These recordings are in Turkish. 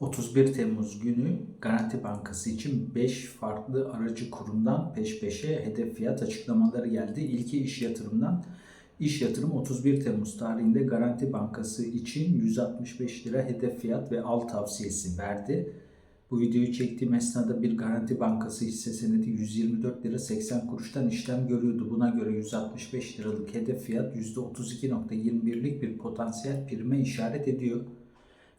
31 Temmuz günü Garanti Bankası için 5 farklı aracı kurumdan peş peşe hedef fiyat açıklamaları geldi. İlki iş yatırımdan. İş yatırım 31 Temmuz tarihinde Garanti Bankası için 165 lira hedef fiyat ve al tavsiyesi verdi. Bu videoyu çektiğim esnada bir Garanti Bankası hisse senedi 124 lira 80 kuruştan işlem görüyordu. Buna göre 165 liralık hedef fiyat %32.21'lik bir potansiyel prime işaret ediyor.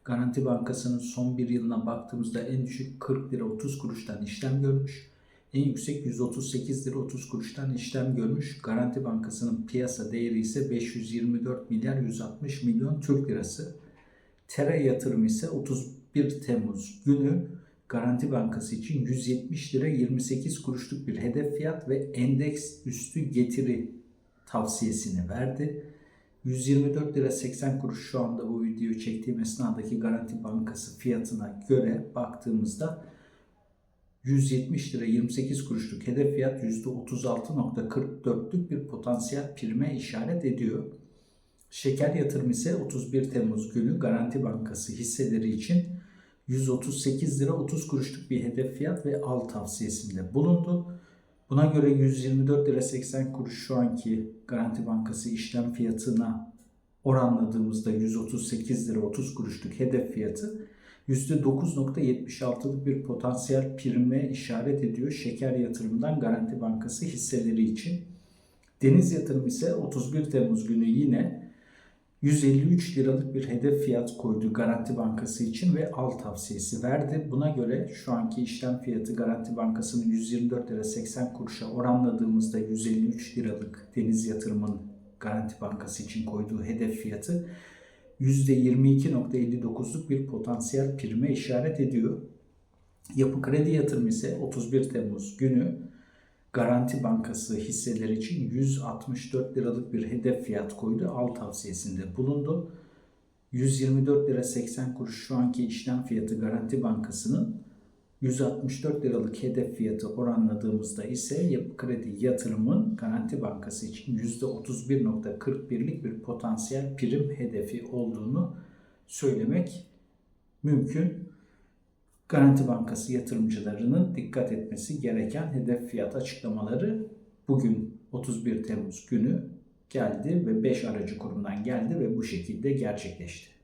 Garanti Bankası'nın son bir yılına baktığımızda en düşük 40 lira 30 kuruştan işlem görmüş. En yüksek 138 lira 30 kuruştan işlem görmüş. Garanti Bankası'nın piyasa değeri ise 524 milyar 160 milyon Türk lirası. Tera yatırım ise 31 Temmuz günü Garanti Bankası için 170 lira 28 kuruşluk bir hedef fiyat ve endeks üstü getiri tavsiyesini verdi. 124 lira 80 kuruş şu anda bu videoyu çektiğim esnadaki Garanti Bankası fiyatına göre baktığımızda 170 lira 28 kuruşluk hedef fiyat %36.44'lük bir potansiyel prime işaret ediyor. Şeker yatırım ise 31 Temmuz günü Garanti Bankası hisseleri için 138 lira 30 kuruşluk bir hedef fiyat ve al tavsiyesinde bulundu. Buna göre 124 lira 80 kuruş şu anki Garanti Bankası işlem fiyatına oranladığımızda 138 lira 30 kuruşluk hedef fiyatı %9.76'lık bir potansiyel prime işaret ediyor şeker yatırımdan Garanti Bankası hisseleri için. Deniz yatırım ise 31 Temmuz günü yine 153 liralık bir hedef fiyat koydu Garanti Bankası için ve al tavsiyesi verdi. Buna göre şu anki işlem fiyatı Garanti Bankası'nın 124 lira 80 kuruşa oranladığımızda 153 liralık deniz yatırımın Garanti Bankası için koyduğu hedef fiyatı %22.59'luk bir potansiyel prime işaret ediyor. Yapı Kredi Yatırım ise 31 Temmuz günü Garanti Bankası hisseleri için 164 liralık bir hedef fiyat koydu. Al tavsiyesinde bulundu. 124 lira 80 kuruş şu anki işlem fiyatı Garanti Bankası'nın 164 liralık hedef fiyatı oranladığımızda ise Yapı Kredi Yatırım'ın Garanti Bankası için %31.41'lik bir potansiyel prim hedefi olduğunu söylemek mümkün. Garanti Bankası yatırımcılarının dikkat etmesi gereken hedef fiyat açıklamaları bugün 31 Temmuz günü geldi ve 5 aracı kurumdan geldi ve bu şekilde gerçekleşti.